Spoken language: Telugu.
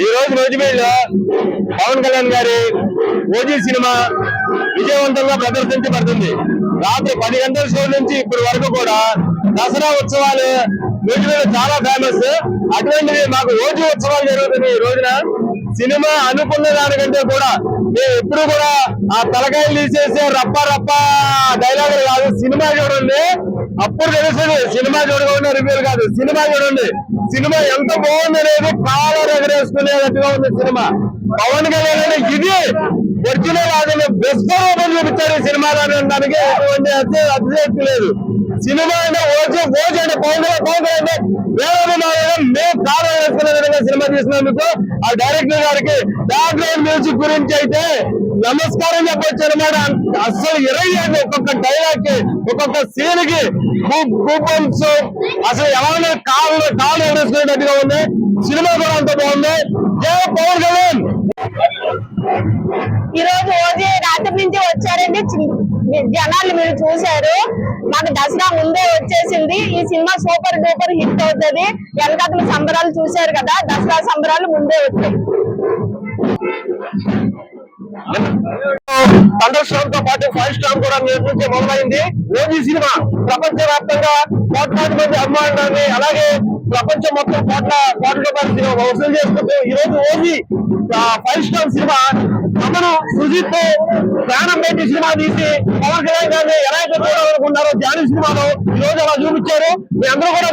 ఈ రోజు నూజివీడులో పవన్ కళ్యాణ్ గారి ఓజీ సినిమా విజయవంతంగా ప్రదర్శించబడుతుంది. రాత్రి పది గంటల షో నుంచి ఇప్పటి వరకు కూడా దసరా ఉత్సవాలు నూజివీడు చాలా ఫేమస్ అటువంటివి మాకు ఓజీ ఉత్సవాలు జరుగుతుంది ఈ రోజున. సినిమా అనుకున్న దానికంటే కూడా మేము ఎప్పుడు కూడా ఆ తలకాయలు తీసేసే రప్ప రప్ప డైలాగులు కాదు సినిమా చూడండి. అప్పుడు తెలుస్తుంది సినిమా చూడకుండా రివ్యూలు కాదు. సినిమా చూడండి. సినిమా ఎంత బాగుంది అనేది కాలర్ ఎగరేసుకునేటట్టుగా ఉంది సినిమా. పవన్ కళ్యాణ్ ఇది ఒరిజినల్ అతను బెస్ట్ రూపం చూపించారు సినిమా అనడానికి. దానికి ఎటువంటి అతి- అతిశక్తి లేదు. సినిమా అంటే ఓజీ ఓజీ అంటే పవన్ కళ్యాణ్ పవన్ కళ్యాణ్ వేరే మేము కాలం వేసుకునే సినిమా తీసినందుకు ఆ డైరెక్టర్ గారికి బ్యాక్గ్రౌండ్ మ్యూజిక్ గురించి అయితే నమస్కారం చెప్పొచ్చు అనమాట అసలు ఇరవై ఒక్కొక్క డైలాగ్కి ఒక్కొక్క సీన్కి కూపన్స్ అసలు ఎవరైనా కాళ్ళు కాళ్ళు ఎగరేసుకునేటట్టుగా ఉంది. సినిమా కూడా అంత బాగుంది. జయ పవన్ కళ్యాణ్! ఈ రోజు ఓజీ రాత్రి నుంచి వచ్చారండి. జనాలు మీరు చూశారు. మాకు దసరా ముందే వచ్చేసింది. ఈ సినిమా సూపర్ డూపర్ హిట్ అవుతుంది. వెనకాతల సంబరాలు చూశారు కదా దసరా సంబరాలు ముందే వచ్చాయి. థండర్ స్టామ్తో పాటు ఫైవ్ స్టామ్ కూడా నిర్మించే మొదలైంది. ఓజీ సినిమా. ప్రపంచ వ్యాప్తంగా కోట్లాది మంది అభిమానులని అలాగే ప్రపంచం మొత్తం కోట్ల కోట్ల రూపాయల సినిమా వసూలు చేసుకుంటూ ఈ రోజు ఓజీ ఫైవ్ స్టార్ సినిమా తమను సుజిత్తో ప్రాణం పెట్టి సినిమా తీసి పవన్ కళ్యాణ్ గారిని ఎలా అయితే చూడాలనుకున్నారో జానీ సినిమాలో ఈ రోజు అలా చూపించారు. మీ అందరూ కూడా